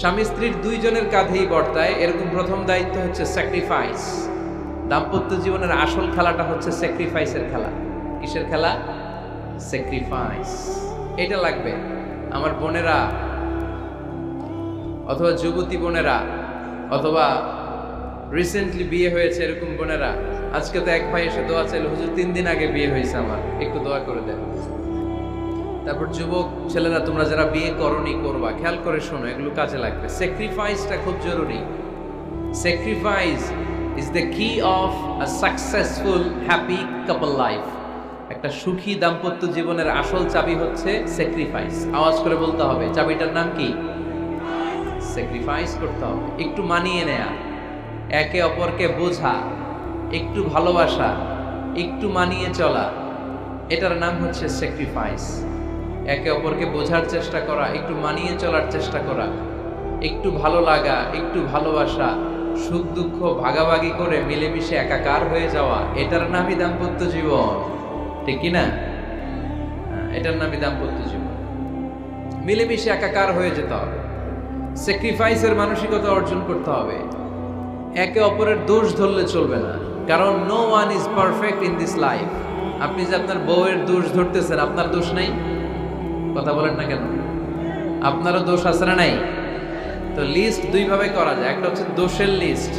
স্বামী স্ত্রীর দুইজনের কাঁধেই বর্তায়। এরকম প্রথম দায়িত্ব হচ্ছে স্যাক্রিফাইস দাম্পত্য জীবনের আসল খেলাটা হচ্ছে স্যাক্রিফাইসের খেলা। কিসের খেলা? স্যাক্রিফাইস এটা লাগবে আমার বোনেরা, অথবা যুবতী বোনেরা, অথবা রিসেন্টলি বিয়ে হয়েছে এরকম বোনেরা। আজকে তো এক ভাই এসে দোয়া চাইল, হুজুর, তিন দিন আগে বিয়ে হয়েছে আমার। একটু দোয়া করে দেন। তারপর যুবক ছেলেরা, তোমরা যারা বিয়ে করনি করবা, খেয়াল করে শোনো, এগুলো কাজে লাগবে। স্যাক্রিফাইসটা খুব জরুরি। Sacrifice is the key of a successful happy couple life একটা সুখী দাম্পত্য জীবনের আসল চাবি হচ্ছে স্যাক্রিফাইস আওয়াজ করে বলতে হবে, চাবিটার নাম কি? স্যাক্রিফাইস করতে হবে। একটু মানিয়ে নেয়া, একে অপরকে বোঝা, একটু ভালোবাসা, একটু মানিয়ে চলা, এটার নাম হচ্ছে স্যাক্রিফাইস একে অপরকে বোঝার চেষ্টা করা একটু মানিয়ে চলার চেষ্টা করা একটু ভালো লাগা একটু ভালোবাসা সুখ দুঃখ ভাগাভাগি করে মিলেমিশে একাকার হয়ে যাওয়া এটার নামই দাম্পত্য জীবন। ঠিক না? হ্যাঁ, এটার নামই দাম্পত্য জীবন। মিলেমিশে একাকার হয়ে যেতে হবে। স্যাক্রিফাইসের মানসিকতা অর্জন করতে হবে। একে অপরের দোষ ধরলে চলবে না। কারণ no one is perfect in this life আপনি যে আপনার বউয়ের দোষ ধরতেছেন আপনার দোষ নাই? কথা বলেন না কেন? আপনারও দোষ আছে না নাই? তো লিস্ট দুইভাবে করা যায়। একটা হচ্ছে দোষের লিস্ট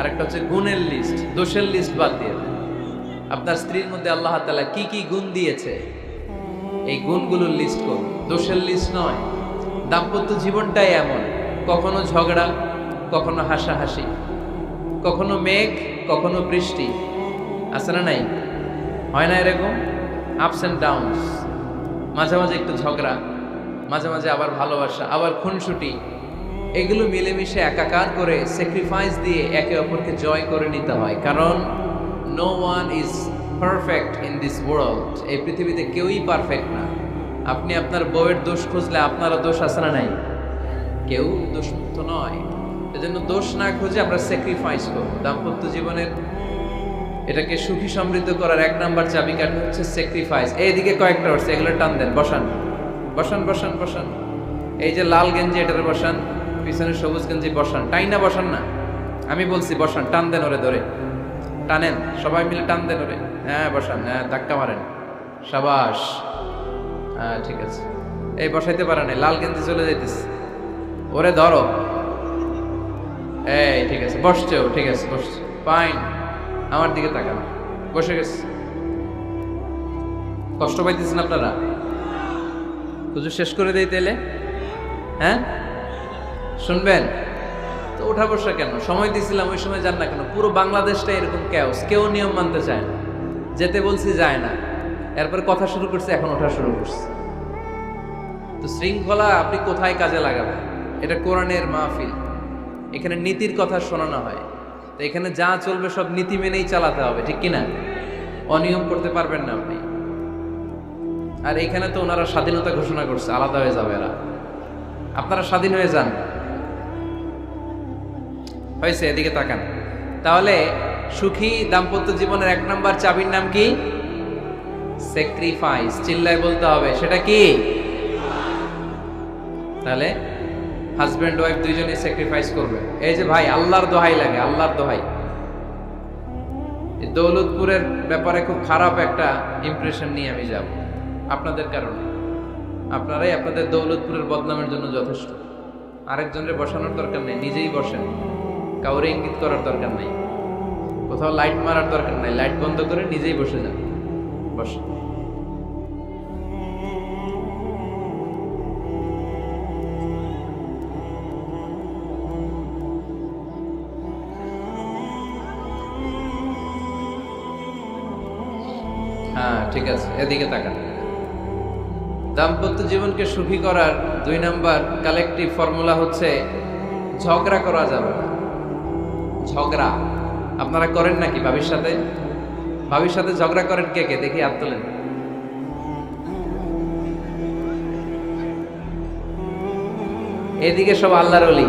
আর একটা হচ্ছে গুণের লিস্ট দোষের লিস্ট বাদ দিয়ে আপনার স্ত্রীর মধ্যে আল্লাহ তালা কি কি গুণ দিয়েছে? এই গুণগুলোর লিস্ট করুন। দোষের লিস্ট নয়। দাম্পত্য জীবনটাই এমন। কখনো ঝগড়া, কখনো হাসাহাসি, কখনো মেঘ, কখনো বৃষ্টি। আছে না নাই? হয় না এরকম? আপস অ্যান্ড ডাউনস মাঝে মাঝে একটু ঝগড়া, মাঝে মাঝে আবার ভালোবাসা, আবার খুনসুটি। এগুলো মিলেমিশে একাকার করে স্যাক্রিফাইস দিয়ে একে অপরকে জয় করে নিতে হয়। কারণ no one is perfect in this world এই পৃথিবীতে কেউই পারফেক্ট না। আপনি আপনার বউয়ের দোষ খুঁজলে আপনারও দোষ আছে না নাই? কেউ দোষমুক্ত নয়। এজন্য দোষ না খুঁজে আমরা স্যাক্রিফাইস করব। দাম্পত্য জীবনের এটাকে সুখী সমৃদ্ধ করার এক নাম্বার চাবিকাঠি হচ্ছে স্যাক্রিফাইস এইদিকে কয়েকটা হচ্ছে, এগুলো টান দেন, বসান। বসান বসান বসান। এই যে লাল গেঞ্জি, এটার বসান পিছনে সবুজ গেঞ্জি, বসান। টাই না, বসান না। আমি বলছি, বসান, টান দেন ওরে ধরে। টানেন, সবাই মিলে টান দেন ওরে। হ্যাঁ বসান হ্যাঁ ধাক্কা মারেন। সাবাস। হ্যাঁ ঠিক আছে। এই, বসাইতে পারে না লাল গেঞ্জি চলে যাইতেছে। ওরে ধরো। এই, ঠিক আছে, বসছে ও ঠিক আছে, বসছে। ফাইন আমার দিকে তাকান। বসে গেছে। কষ্ট পাইতেছেন আপনারা? হুজুর শেষ করে দেই তাইলে? হ্যাঁ? শুনবেন? তো ওঠা বসা কেন? সময় দিয়েছিলাম ওই সময় যান না কেন? পুরো বাংলাদেশটা এরকম ক্যাওস কেউ নিয়ম মানতে চায় না। যেতে বলছি, যায় না। এরপর কথা শুরু করছে, এখন ওঠা শুরু করছে। তো শৃঙ্খলা আপনি কোথায় কাজে লাগাবেন? এটা কোরআনের মাহফিল। এখানে নীতির কথা শোনানো হয়। তো এখানে যা চলবে সব নীতি মেনেই চালাতে হবে, ঠিক কিনা? অনিয়ম করতে পারবেন না আপনি। আর এখানে তো ওনারা স্বাধীনতা ঘোষণা করছে, আলাদা হয়ে যাবে এরা। আপনারা স্বাধীন হয়ে যান। হয়েছে, এদিকে তাকান। তাহলে সুখী দাম্পত্য জীবনের এক নম্বর চাবির নাম কি? স্যাক্রিফাইস চিল্লায় বলতে হবে। সেটা কি? তাহলে হাজব্যান্ড ওয়াইফ দুইজনেই স্যাক্রিফাইস করবে। এই যে ভাই, আল্লাহর দোহাই লাগে, আল্লাহর দোহাই। দৌলতপুরের ব্যাপারে খুব খারাপ একটা ইমপ্রেশন নিয়ে আমি যাব। আপনাদের কারণে। আপনারাই আপনাদের দৌলতপুরের বদনামের জন্য যথেষ্ট। আরেকজনের বসানোর দরকার নেই, নিজেই বসেন। কাউরে ইঙ্গিত করার দরকার নেই। কোথাও লাইট মারার দরকার নাই। লাইট বন্ধ করে নিজেই বসে যান। বসেন। ঠিক আছে, এদিকে তাকান। দাম্পত্য জীবনকে সুখী করার দুই নাম্বার কালেকটিভ ফর্মুলা হচ্ছে ঝগড়া করা যাবে না। ঝগড়া। আপনারা করেন নাকি ভাবির সাথে ভাবির সাথে ঝগড়া করেন কে কে? দেখি হাত তোলেন। এদিকে সব আল্লাহর অলি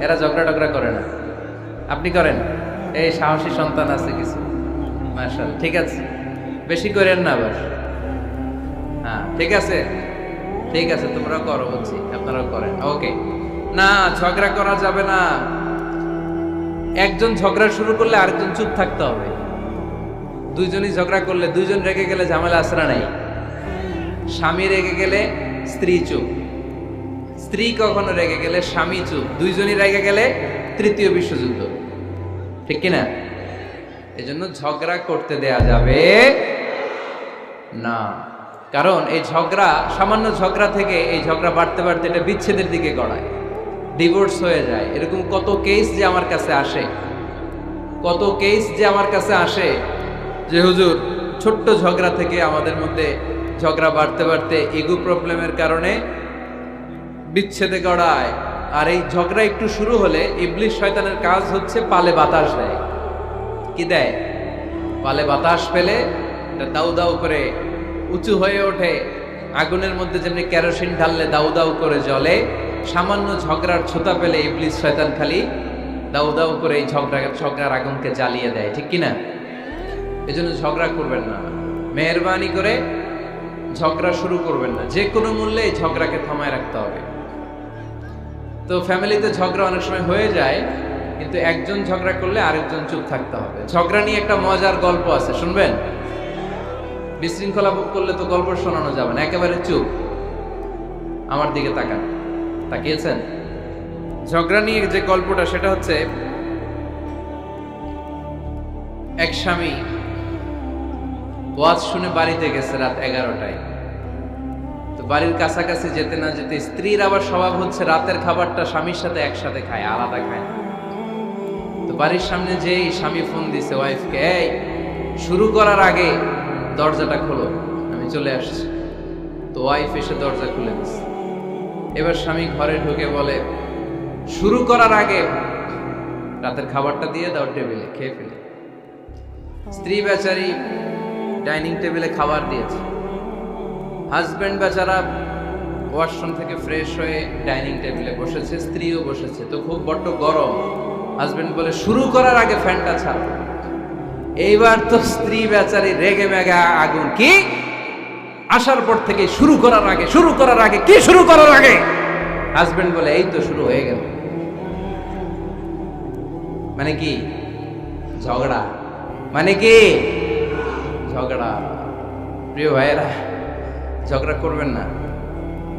এরা ঝগড়া টগড়া করে না। আপনি করেন। এই সাহসী সন্তান আছে কিছু। মার্শাল ঠিক আছে। বেশি করেন না আবার। হ্যাঁ ঠিক আছে? ঠিক আছে তোমরা করো বলছি আপনারাও করেন। ওকে না, ঝগড়া করা যাবে না। একজন ঝগড়া শুরু করলে আরেকজন চুপ থাকতে হবে। দুইজনই ঝগড়া করলে, দুইজন রেগে গেলে ঝামেলা আসরা নাই? স্বামী রেগে গেলে স্ত্রী চুপ। স্ত্রী কখনো রেগে গেলে স্বামী চুপ। দুইজনই রেগে গেলে তৃতীয় বিশ্বযুদ্ধ। ঠিক কিনা? এজন্য ঝগড়া করতে দেয়া যাবে না। কারণ এই ঝগড়া, সামান্য ঝগড়া থেকে এই ঝগড়া বাড়তে বাড়তে এটা বিচ্ছেদের দিকে গড়ায়। ডিভোর্স হয়ে যায়। এরকম কত কেস যে আমার কাছে আসে। কত কেস যে আমার কাছে আসে যে, হুজুর, ছোট্ট ঝগড়া থেকে আমাদের মধ্যে ঝগড়া বাড়তে বাড়তে ইগো প্রবলেমের কারণে বিচ্ছেদে গড়ায়। আর এই ঝগড়া একটু শুরু হলে ইবলিশ শয়তানের কাজ হচ্ছে পালে বাতাস দেয়। কি দেয়? পালে বাতাস পেলে দাউ দাউ করে উঁচু হয়ে ওঠে। আগুনের মধ্যে যেমনি কেরোসিন ঢাললে দাউ দাউ করে জ্বলে, সামান্য ঝগড়ার ছোতা পেলে ইবলিশ শয়তান খালি দাউ দাউ করে এই ঝগড়া, ঝগড়ার আগুনকে জ্বালিয়ে দেয়, ঠিক কি না এজন্য ঝগড়া করবেন না। মেহরবানি করে ঝগড়া শুরু করবেন না। যে কোনো মূল্যে এই ঝগড়াকে থামায় রাখতে হবে। তো ফ্যামিলিতে ঝগড়া অনেক সময় হয়ে যায়, কিন্তু একজন ঝগড়া করলে আরেকজন চুপ থাকতে হবে। ঝগড়া নিয়ে একটা মজার গল্প আছে, শুনবেন? বিশৃঙ্খলা ভোগ করলে তো গল্প শোনানো যাবে না, একেবারে চুপ। আমার দিকে তাকান। তাকিয়েছেন? ঝগড়া নিয়ে যে গল্পটা, সেটা হচ্ছে এক স্বামী ওয়াজ শুনে বাড়িতে গেছে রাত এগারোটায়। তো বাড়ির কাছাকাছি যেতে না যেতে স্ত্রীর আবার স্বভাব হচ্ছে রাতের খাবারটা স্বামীর সাথে একসাথে খায়, আলাদা খায় না। তো বাড়ির সামনে যেই স্বামী ফোন দিছে ওয়াইফকে, এই, শুরু করার আগে দরজাটা খোলো, আমি চলে আসছি। তো ওয়াইফ এসে দরজা খুলে দিচ্ছে এবার স্বামী ঘরে ঢুকে বলে, শুরু করার আগে রাতের খাবারটা দিয়ে দাও টেবিলে, খেয়ে ফেলে। স্ত্রী বেচারি ডাইনিং টেবিলে খাবার দিয়েছে। হাজব্যান্ড বেচারা ওয়াশরুম থেকে ফ্রেশ হয়ে ডাইনিং টেবিলে বসেছে, স্ত্রীও বসেছে। তো খুব বড্ড গরম। হাজব্যান্ড বলে, শুরু করার আগে ফ্যানটা ছাড়। এইবার তো স্ত্রী বেচারি রেগে মেগে আগুন কি? আসার পর থেকে শুরু করার আগে, শুরু করার আগে, কি শুরু করার আগে? হাজব্যান্ড বলে, এই তো শুরু হয়ে গেল। মানে কি? ঝগড়া। মানে কি? ঝগড়া। প্রিয় ভাইয়েরা, ঝগড়া করবেন না।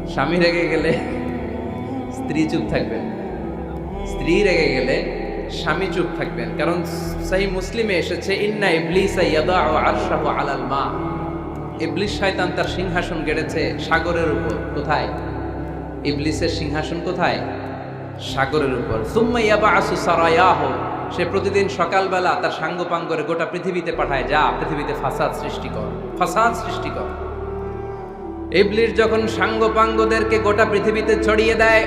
স্বামী রেগে গেলে স্ত্রী চুপ থাকবেন স্ত্রী রেগে গেলে স্বামী চুপ থাকবেন। কারণ সেই মুসলিমে এসেছে, ইন্না ইবলিস আলাল মা। ইবলিস শয়তান তার সিংহাসন গেড়েছে সাগরের উপর। কোথায়? ইবলিসের সিংহাসন কোথায়? সাগরের উপর। সুম্মা ইয়াবাসু সারায়াহু। সে প্রতিদিন সকালবেলা তার সাঙ্গপাঙ্গ করে গোটা পৃথিবীতে পাঠায়, যা পৃথিবীতে ফাসাদ সৃষ্টি কর, ফাসাদ সৃষ্টি কর। ইবলিস যখন সাঙ্গপাঙ্গদেরকে গোটা পৃথিবীতে ছড়িয়ে দেয়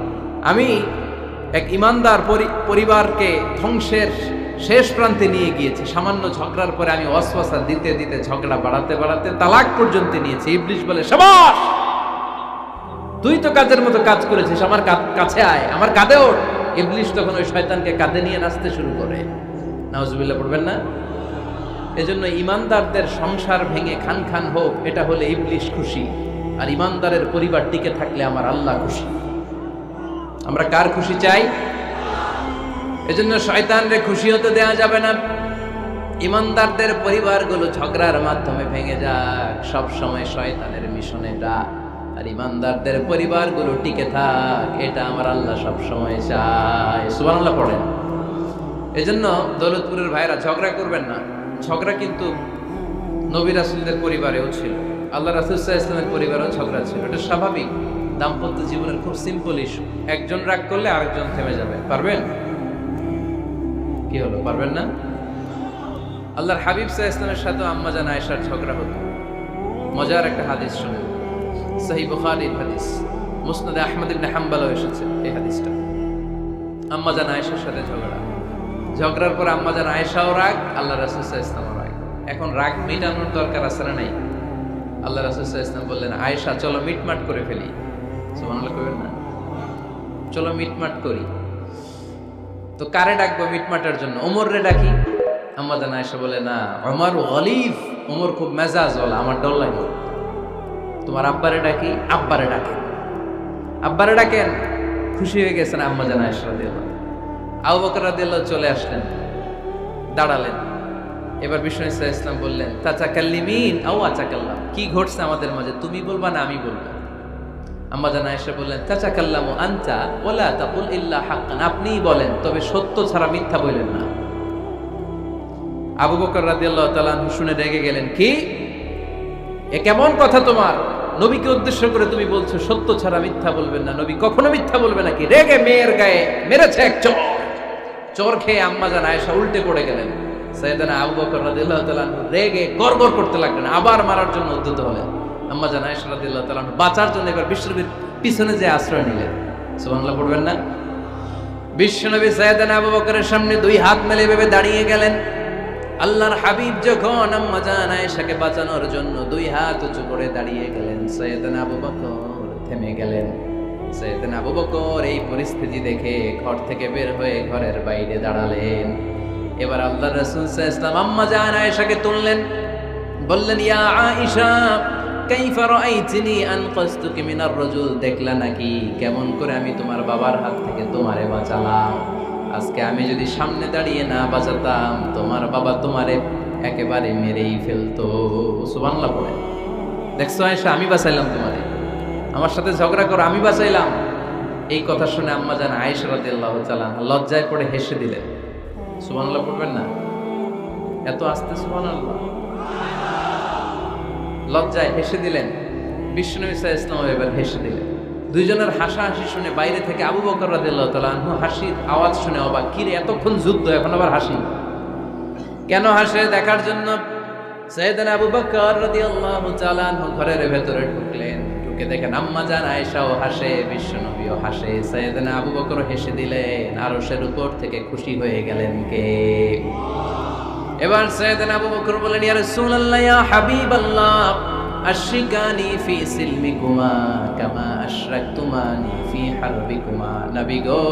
আমি এক ইমানদার পরিবারকে ধ্বংসের শেষ প্রান্তে নিয়ে গিয়েছি। সামান্য ঝগড়ার পরে আমি অশ্বাসা দিতে দিতে ঝগড়া বাড়াতে বাড়াতে তালাক পর্যন্ত নিয়েছি। ইবলিশ বলে, সবাস! তুই তো কাজের মতো কাজ করেছিস, আমার কাছে আয়। আমার কাঁধে ওঠ। ইবলিশ তখন ওই শয়তানকে কাঁধে নিয়ে নাচতে শুরু করে। নাউজুবিল্লাহ, পড়বেন না? এজন্য ইমানদারদের সংসার ভেঙে খান খান হোক, এটা হলে ইবলিশ খুশি। আর ইমানদারের পরিবার টিকে থাকলে আমার আল্লাহ খুশি। আমরা কার খুশি চাই? এজন্য শয়তানরে খুশি হতে দেয়া যাবে না। ইমানদারদের পরিবারগুলো ঝগড়ার মাধ্যমে ভেঙে যাক। সব সময় শয়তানের মিশন এটা আর ইমানদারদের পরিবারগুলো টিকে থাক। এটা আমার আল্লাহ সব সময় চায়। সুবহানাল্লাহ পড়েন। এজন্য দৌলতপুরের ভাইরা ঝগড়া করবেন না। ঝগড়া কিন্তু নবী রাসুলদের পরিবারেও ছিল। আল্লাহ রাসুল্লাহ ইসলামের পরিবারেও ঝগড়া ছিল। এটা স্বাভাবিক। দাম্পত্য জীবনের খুব সিম্পল ইস্যু একজন রাগ করলে আরেকজন থেমে যাবে। পারবেন? কি হলো? পারবেন না? আল্লাহর হাবিব সাহা ইসলামের সাথে আম্মা জান আয়েশার ঝগড়া হতো। মজার একটা হাদিস শুনে সহি বুখারীর হাদিস। মুসনাদে আহমদ ইবনে হাম্বালও এসেছে এই হাদিসটা। আম্মা জান আয়েশার সাথে ঝগড়া। ঝগড়ার পর আম্মা জান আয়েশাও রাগ, আল্লাহ রাসুল সাহা ইসলামও রাগ। এখন রাগ মেটানোর দরকার আছে না নাই? আল্লাহ রাসুল সাহা ইসলাম বললেন, আয়েশা, চলো মিটমাট করে ফেলি। সুবহানাল্লাহ কইবেন না? চলো মিটমাট করি। তো কারে ডাকবো মিটমাটার জন্য? ওমর রে ডাকি। আম্মা জান আয়েশা বলে, না আমার গলিফ ওমর খুব মেজাজ বলা আমার ডর লাগে তোমার আব্বারে ডাকি, আব্বারে ডাকেন। আব্বারে ডাকেন, খুশি হয়ে গেছেন আম্মা জান আয়েশা রাদিয়াল্লাহু আবু বকর রাদিয়াল্লাহু চলে আসলেন, দাঁড়ালেন। এবার বিষ্ণু ইসা ইসলাম বললেন চাচা কাল্লিমিন আও আচা কি ঘটছে আমাদের মাঝে? তুমি বলবা না, আমি বলব। আম্মা জান আয়েশা বললেন চাচা কাল্লাম আনতা ওলা তাকুল ইল্লা হাক্কান। আপনিই বলেন, তবে সত্য ছাড়া মিথ্যা বললেন না। আবু বকর রাদিয়াল্লাহু তাআলা শুনে রেগে গেলেন, কি? এ কেমন কথা তোমার? নবীকে উদ্দেশ্য করে তুমি বলছো সত্য ছাড়া মিথ্যা বলবেন না। নবী কখনো মিথ্যা বলবে নাকি রেগে মেয়ের গায়ে মেরেছে এক চোর। চোর খেয়ে আম্মা জান আয়েশা উল্টে পড়ে গেলেন। সৈয়দানা আবু বকর তাআলা আনহু রেগে গড়গড় করতে লাগলেন, আবার মারার জন্য উদ্যত হলেন। আম্মা জান রাদিয়াল্লাহু তাআলা বাঁচার জন্য এবার বিশ্বনবীর পিছনে যে আশ্রয় নিলেন। সুবহানাল্লাহ, পড়বেন না? বিশ্বনবী সৈয়দানা আবু বকরের সামনে দুই হাত মেলে ভেবে দাঁড়িয়ে গেলেন। আল্লাহর হাবিব যখন আম্মা জান আয়েশাকে বাঁচানোর জন্য দুই হাত উঁচু করে দাঁড়িয়ে গেলেন, সৈয়দানা আবু বকর থেমে গেলেন। সৈয়দানা আবু বকর এই পরিস্থিতি দেখে ঘর থেকে বের হয়ে ঘরের বাইরে দাঁড়ালেন। এবার আল্লাহ রাসূল ইসলাম আম্মা জান আয়েশাকে তুললেন। বললেন, ইয়া আয়েশা কাইফা রাআইতিনি আনকাসতুকি মিনার রাজুল, দেখলা নাকি? কেমন করে আমি তোমার বাবার হাত থেকে তোমারে বাঁচালাম? আজকে আমি যদি সামনে দাঁড়িয়ে না বাঁচাতাম, তোমার বাবা তোমারে একেবারে মেরেই ফেলতো। সুবহানাল্লাহ পড়ে। দেখছ আয়েশা, আমি বাঁচাইলাম তোমারে। আমার সাথে ঝগড়া করো, আমি বাঁচাইলাম। এই কথা শুনে আম্মা জান আয়েশা রাদিয়াল্লাহু তাআলা লজ্জায় পড়ে হেসে দিলেন। সুবহানাল্লাহ পড়বেন না? এত আস্তে সুবহানাল্লাহ। লজ্জায় হেসে দিলেন। বিষ্ণু ইসা ইসলাম এবার হেসে দিলেন। দুইজনের হাসাহাসি শুনে বাইরে থেকে আবু বকর রাদিয়াল্লাহু তাআলা হাসির আওয়াজ শুনে অবাক। কি রে, এতক্ষণ যুদ্ধ, এখন আবার হাসি? কেন হাসে, দেখার জন্য? আবু বকর রাদিয়াল্লাহু তাআলা আনহু ঘরের ভেতরে ঢুকলেন। ঢুকে দেখেন আম্মা জান হাসে হাসে। আবু বকর হেসে দিলেন, আরশের উপর থেকে খুশি হয়ে গেলেন কে? এবার সৈয়দানা আবু বকর বলেন, ইয়া রাসূলুল্লাহ, ইয়া হাবিবাল্লাহ, আশরিকানি ফি সিলমিকুমা কামা আশরাকতুমানি ফি হারবিকুমা। নবী গো,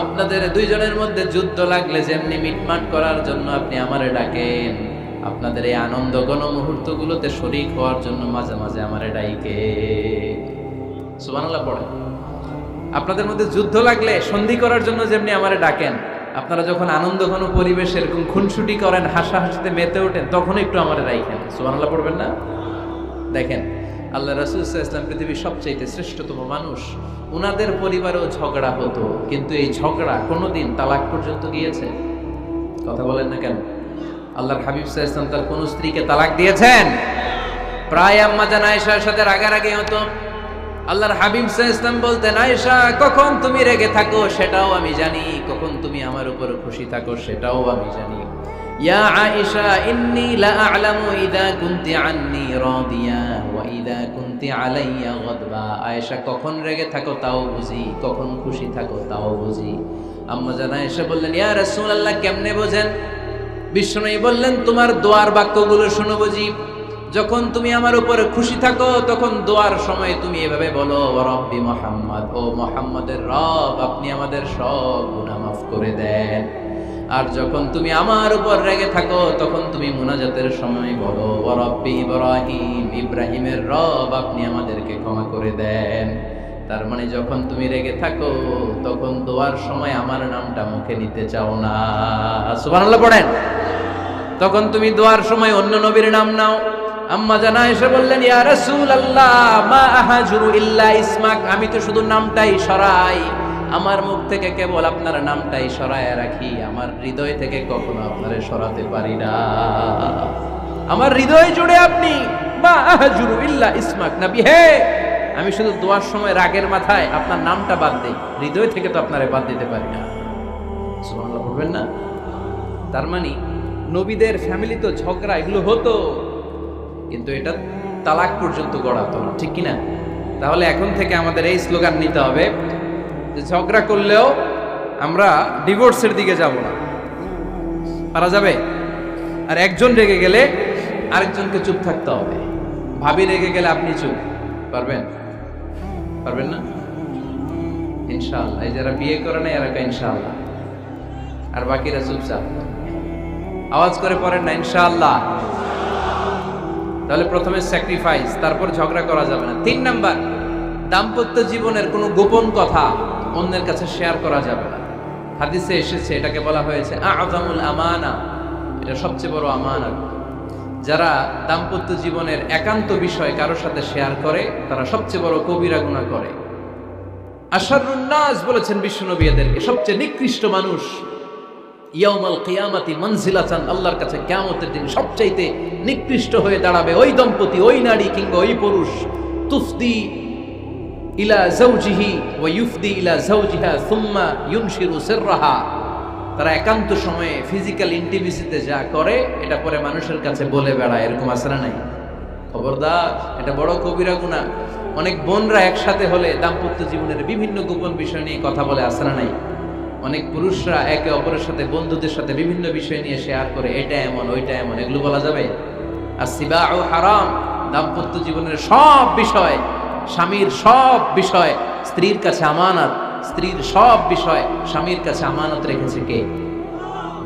আপনাদের দুইজনের মধ্যে যুদ্ধ লাগলে যেমনি মিটমাট করার জন্য আপনি আমারে ডাকেন, আপনাদের এই আনন্দ গণ মুহূর্তগুলোতে শরিক হওয়ার জন্য মাঝে মাঝে আমারে ডাইকে। সুবহানাল্লাহ পড়ে আপনাদের মধ্যে যুদ্ধ লাগলে সন্ধি করার জন্য যেমনি আমারে ডাকেন আপনারা যখন আনন্দ ঘন পরিবেশ এরকম খুনসুটি করেন, হাসাহাসিতে মেতে ওঠেন, তখন একটু আমারে রাইখেন সুবহানাল্লাহ পড়বেন না? দেখেন, আল্লাহ রাসুল ইসলাম পৃথিবীর সবচাইতে শ্রেষ্ঠতম মানুষ। উনাদের পরিবারেও ঝগড়া হতো, কিন্তু এই ঝগড়া কোনোদিন তালাক পর্যন্ত গিয়েছে? কথা বলেন না কেন? আল্লাহর হাবিব সাহা ইসলাম তার কোন স্ত্রীকে তালাক দিয়েছেন? প্রায় আম্মা জান আয়েশার সাথে রাগারাগি হতো। আল্লাহর হাবিব ইসলাম বলতেন, আয়েশা, কখন তুমি রেগে থাকো সেটাও আমি জানি, কখন তুমি আমার উপর খুশি থাকো সেটাও আমি জানি। ইয়া আয়েশা, ইন্নী লা আ'লামু ইদা কুনতি আন্নি রাদিয়া ওয়া ইদা কুনতি আলাইয়া গাদবা। আয়েশা, কখন রেগে থাকো তাও বুঝি, কখন খুশি থাকো তাও বুঝি। আম্মা জান আয়েশা বললেন, ইয়া রাসূলুল্লাহ, কেমনে বোঝেন? বিষ্ণুই বললেন, তোমার দোয়ার বাক্যগুলো শুনো বুঝি। যখন তুমি আমার উপরে খুশি থাকো, তখন দোয়ার সময় তুমি এভাবে বলো রব্বি মোহাম্মদ, ও মোহাম্মদের রব, আপনি আমাদের সব গুনাহ মাফ করে দেন। আর যখন তুমি আমার উপর রেগে থাকো, তখন তুমি মুনাজাতের সময় বলো রব্বি ইব্রাহিম, ইব্রাহিমের রব, আপনি আমাদেরকে ক্ষমা করে দেন। তার মানে যখন তুমি রেগে থাকো, তখন দোয়ার সময় আমার নামটা মুখে নিতে চাও না। সুবহানাল্লাহ পড়েন। তখন তুমি দোয়ার সময় অন্য নবীর নাম নাও। আম্মা জানা এসে বললেন, ইয়া রাসূলুল্লাহ, মা আহাজুরু ইল্লা ইসমাক। আমি তো শুধু নামটাই সরাই। আমার মুখ থেকে কেবল আপনার নামটাই সরায় রাখি। আমার হৃদয় থেকে কখনো আপনারে সরাতে পারি না। আমার হৃদয় জুড়ে আপনি, মা আহাজুরু ইল্লা ইসমাক। নবী, হে! আমি শুধু দোয়ার সময় রাগের মাথায় আপনার নামটা বাদ দেই। হৃদয় থেকে তো আপনারে বাদ দিতে পারি না। সুবহানাল্লাহ বলবেন না? তার মানে নবীদের ফ্যামিলি তো ঝগড়া, এগুলো হতো। কিন্তু এটা তালাক পর্যন্ত গড়াতো না ঠিক কিনা? তাহলে এখন থেকে আমাদের এই স্লোগান নিতে হবে যে ঝগড়া করলেও আমরা ডিভোর্সের দিকে যাব না। পারা যাবে? আর একজন রেগে গেলে আরেকজনকে চুপ থাকতে হবে। ভাবি রেগে গেলে আপনি চুপ, পারবেন? পারবেন না? ইনশাআল্লাহ, এই যারা বিয়ে করে না, এরা ইনশাআল্লাহ। আর বাকিরা চুপচাপ। আওয়াজ করে পড়েন না, ইনশাআল্লাহ। তাহলে প্রথমে স্যাক্রিফাইস তারপর ঝগড়া করা যাবে না। তিন নাম্বার, দাম্পত্য জীবনের কোনো গোপন কথা অন্যের কাছে শেয়ার করা যাবে না। হাদিসে এসেছে, এটাকে বলা হয়েছে আজামুল আমানা, এটা সবচেয়ে বড় আমানা যারা দাম্পত্য জীবনের একান্ত বিষয় কারোর সাথে শেয়ার করে, তারা সবচেয়ে বড় কবিরা গুণা করে। আশারুন্নাস বলেছেন বিশ্বনবী এদেরকে, সবচেয়ে নিকৃষ্ট মানুষ। ইয়াউমাল কিয়ামাতি মনজিলাতান, আল্লাহর কাছে কিয়ামতের দিন সবচাইতে নিকৃষ্ট হয়ে দাঁড়াবে ওই দম্পতি, ওই নারী কিংবা ওই পুরুষ। তুফদি ইলা জাওজিহি ওয়া ইউফদি ইলা জাওজিহা সুম্মা ইউনশিরু সিররাহা। তারা একান্ত সময়ে ফিজিক্যাল ইন্টিমেসিতে যা করে, এটা পরে মানুষের কাছে বলে বেড়ায়, এরকম আসরা নাই? খবরদার, এটা বড় কবিরা গুণা অনেক বোনরা একসাথে হলে দাম্পত্য জীবনের বিভিন্ন গোপন বিষয় নিয়ে কথা বলে আসরা নাই? অনেক পুরুষরা একে অপরের সাথে, বন্ধুদের সাথে বিভিন্ন বিষয় নিয়ে শেয়ার করে, এটা এমন, ওইটা এমন, এগুলো বলা যাবে? আর সিবা ও হারাম, দাম্পত্য জীবনের সব বিষয়, স্বামীর সব বিষয়, স্ত্রীর কাছে আমানত, স্ত্রীর সব বিষয়, স্বামীর কাছে আমানত রেখেছে কে?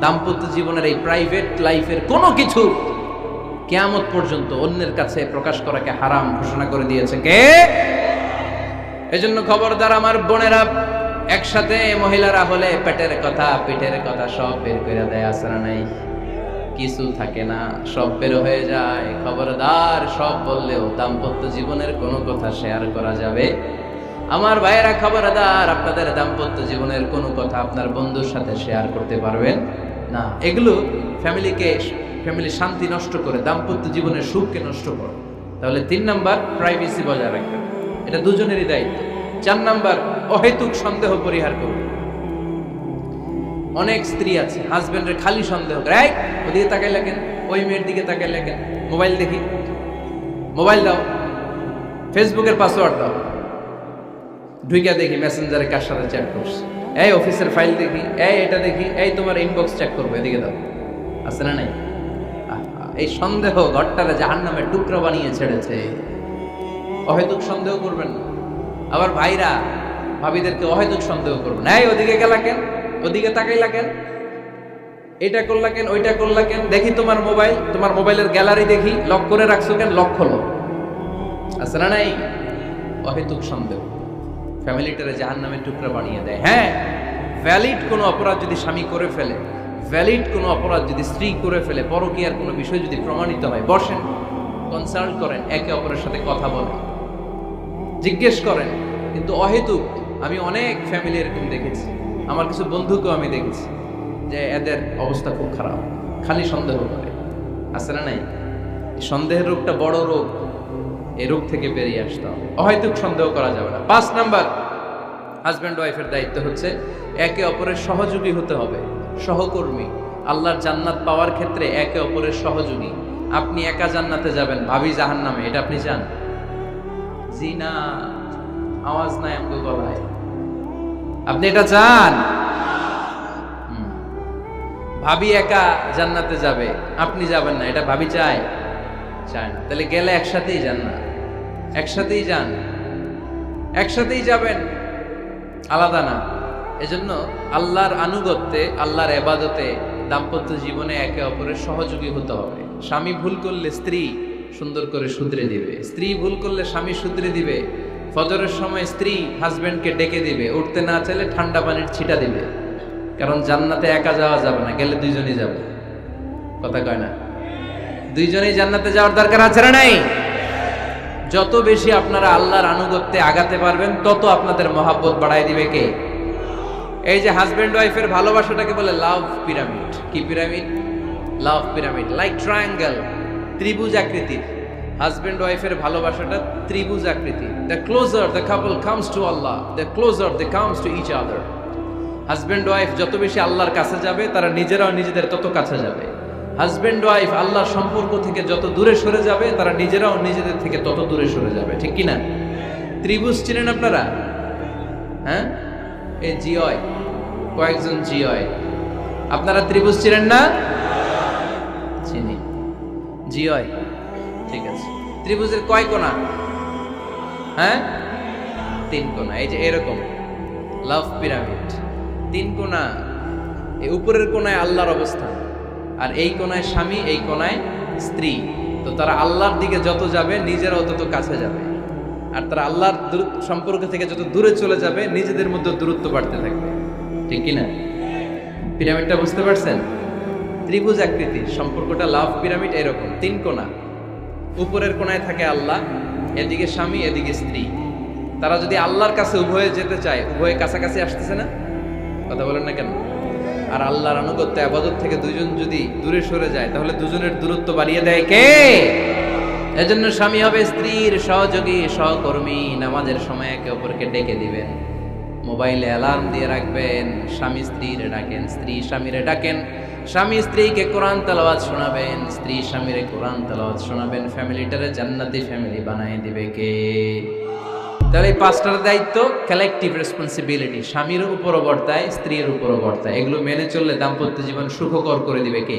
দাম্পত্য জীবনের এই প্রাইভেট লাইফের কোনো কিছু কেয়ামত পর্যন্ত অন্যের কাছে প্রকাশ করাকে হারাম ঘোষণা করে দিয়েছে কে? এজন্য খবরদার আমার বোনেরা একসাথে মহিলারা হলে পেটের কথা, পিঠের কথা সব বের করে দেয় আসরা নাই। কিছু থাকে না, সব বের হয়ে যায়। খবরদার, সব বললেও দাম্পত্য জীবনের কোনো কথা শেয়ার করা যাবে। আমার ভাইয়েরা খবরদার, আপনাদের দাম্পত্য জীবনের কোনো কথা আপনার বন্ধুর সাথে শেয়ার করতে পারবেন না। এগুলো ফ্যামিলিকে ফ্যামিলি শান্তি নষ্ট করে, দাম্পত্য জীবনের সুখকে নষ্ট করে। তাহলে তিন নাম্বার প্রাইভেসি বজায় রাখবেন। এটা দুজনেরই দায়িত্ব। চার নাম্বার অহেতুক সন্দেহ পরিহার করুন। অনেক স্ত্রী আছে হাজবেন্ডের খালি সন্দেহ "এই, ওদিকে তাকাই লাগেন ওই মেয়ের দিকে তাকাই লাগেন মোবাইল দেখি। মোবাইল দাও। ফেসবুকের পাসওয়ার্ড দাও। ঢুইকা দেখি মেসেঞ্জারে কার সাথে চ্যাট করছে। এই অফিসের ফাইল দেখি। এই এটা দেখি। এই তোমার ইনবক্স চেক করব এদিকে দাও। আছে না নাই? এই সন্দেহ ঘরটারে জাহান নামে টুকরো বানিয়ে ছেড়েছে। অহেতুক সন্দেহ করবেন না। আবার ভাইরা ভাবিদেরকে অহেতুক সন্দেহ করব এই, ওদিকে গেলা কেন? ওদিকে তাকাইলা কেন? এটা করলা কেন? ওইটা করলা কেন? দেখি তোমার মোবাইল, তোমার মোবাইলের গ্যালারি দেখি। লক করে রাখছো কেন? লক খোলো। আছে না নাই? অহেতুক সন্দেহ। ফ্যামিলিটারে জাহান নামে টুকরা বানিয়ে দেয়। হ্যাঁ ভ্যালিড কোনো অপরাধ যদি স্বামী করে ফেলে ভ্যালিড কোনো অপরাধ যদি স্ত্রী করে ফেলে, পরকীয়ার কোনো বিষয় যদি প্রমাণিত হয়, বসেন কনসাল্ট করেন, একে অপরের সাথে কথা বলেন, জিজ্ঞেস করেন, কিন্তু অহেতুক আমি অনেক ফ্যামিলি এরকম দেখেছি। আমার কিছু বন্ধুকেও আমি দেখেছি যে এদের অবস্থা খুব খারাপ, খালি সন্দেহ করে। আছে না নাই? সন্দেহের রোগটা বড় রোগ। এই রোগ থেকে বেরিয়ে আসতে হবে। অহেতুক সন্দেহ করা যাবে না। পাঁচ নাম্বার হাজব্যান্ড ওয়াইফের দায়িত্ব হচ্ছে একে অপরের সহযোগী হতে হবে। সহকর্মী। আল্লাহর জান্নাত পাওয়ার ক্ষেত্রে একে অপরের সহযোগী। আপনি একা জান্নাতে যাবেন, ভাবি জাহান নামে এটা আপনি চান? জি না আওয়াজ নাই আমগো গলায়। আপনি এটা চান? ভাবি একা জান্নাতে যাবে, আপনি যাবেন না, এটা ভাবি চায়। চায় না। তাহলে গেলে একসাথেই যান না। একসাথেই যান। একসাথেই যাবেন। আলাদা না। এজন্য আল্লাহর আনুগত্যে, আল্লাহর এবাদতে দাম্পত্য জীবনে একে অপরের সহযোগী হতে হবে। স্বামী ভুল করলে স্ত্রী সুন্দর করে শুধরে দিবে। স্ত্রী ভুল করলে স্বামী শুধরে দিবে। ফজরের সময় স্ত্রী হাজবেন্ডকে ডেকে দিবে, উঠতে না চাইলে ঠান্ডা পানির ছিটা দিবে। কারণ জান্নাতে একা যাওয়া যাবে না, গেলে দুইজনই যাবে। কথা কয় না? দুইজনেই জান্নাতে যাওয়ার দরকার আছে না নাই? যত বেশি আপনারা আল্লাহর আনুগত্যে আগাতে পারবেন, তত আপনাদের মহাব্বত বাড়াই দিবে কে? এই যে হাজব্যান্ড ওয়াইফের ভালোবাসাটাকে বলে লাভ পিরামিড কি pyramid love pyramid like triangle ত্রিভুজ আকৃতির। হাজব্যান্ড ওয়াইফের ভালোবাসাটা ত্রিভুজ আকৃতি। The closer the couple comes to Allah the closer the comes to each other husband wife যত বেশি আল্লাহর কাছে যাবে, তারা নিজেরাও নিজেদের তত কাছে যাবে। হাজব্যান্ড ওয়াইফ আল্লাহর সম্পর্ক থেকে যত দূরে সরে যাবে, তারা নিজেরাও নিজেদের থেকে তত দূরে সরে যাবে। ঠিক কি না ত্রিভুজ চিনেন আপনারা? হ্যাঁ? এই জিওয়। কয়েকজন জিওয়। আপনারা ত্রিভুজ চিনেন না? চিনি। জিওয়। ঠিক আছে। ত্রিভুজের কয় কোণা? হ্যাঁ? তিন কোণা। এই যে এরকম। লাভ পিরামিড তিন কোণা। এই উপরের কোনায় আল্লাহর অবস্থান। আর এই কোনায় স্বামী, এই কোনায় স্ত্রী। তো তারা আল্লাহর দিকে যত যাবে, নিজেরাও তত কাছে যাবে। আর তারা আল্লাহর সম্পর্ক থেকে যত দূরে চলে যাবে, নিজেদের মধ্যে দূরত্ব বাড়তে থাকবে। ঠিক কি না পিরামিডটা বুঝতে পারছেন? ত্রিভুজ আকৃতির সম্পর্কটা লাভ পিরামিড এরকম। তিন কোণা। উপরের কোণায় থাকে আল্লাহ, এদিকে স্বামী, এদিকে স্ত্রী। তারা যদি আল্লাহর কাছে উভয়ে যেতে চায়, উভয়ে কাছাকাছি আসতেছে না? কথা বলেন না কেন? আর আল্লাহর আনুগত্য, আবাদত থেকে দুজন যদি দূরে সরে যায়, তাহলে দুজনের দূরত্ব বাড়িয়ে দেয় কে? এজন্য স্বামী হবে স্ত্রীর সহযোগী, সহকর্মী। নামাজের সময় একে অপরকে ডেকে দিবেন। মোবাইলে অ্যালার্ম দিয়ে রাখবেন, স্বামী স্ত্রীরে ডাকেন, স্ত্রী স্বামীরে ডাকেন। স্বামী স্ত্রীকে কোরআন তালাবাদ শোনাবেন, স্ত্রী স্বামীর কোরআন তালাবাদ শোনাবেন, ফ্যামিলিটারে জান্নাতি ফ্যামিলি বানাই দিবে কে? তাহলে এই পাঁচটার দায়িত্ব কালেকটিভ রেসপন্সিবিলিটি স্বামীর উপরও বর্তায় স্ত্রীর উপরও বর্তায় এগুলো মেনে চললে দাম্পত্য জীবন সুখকর করে দিবে কে?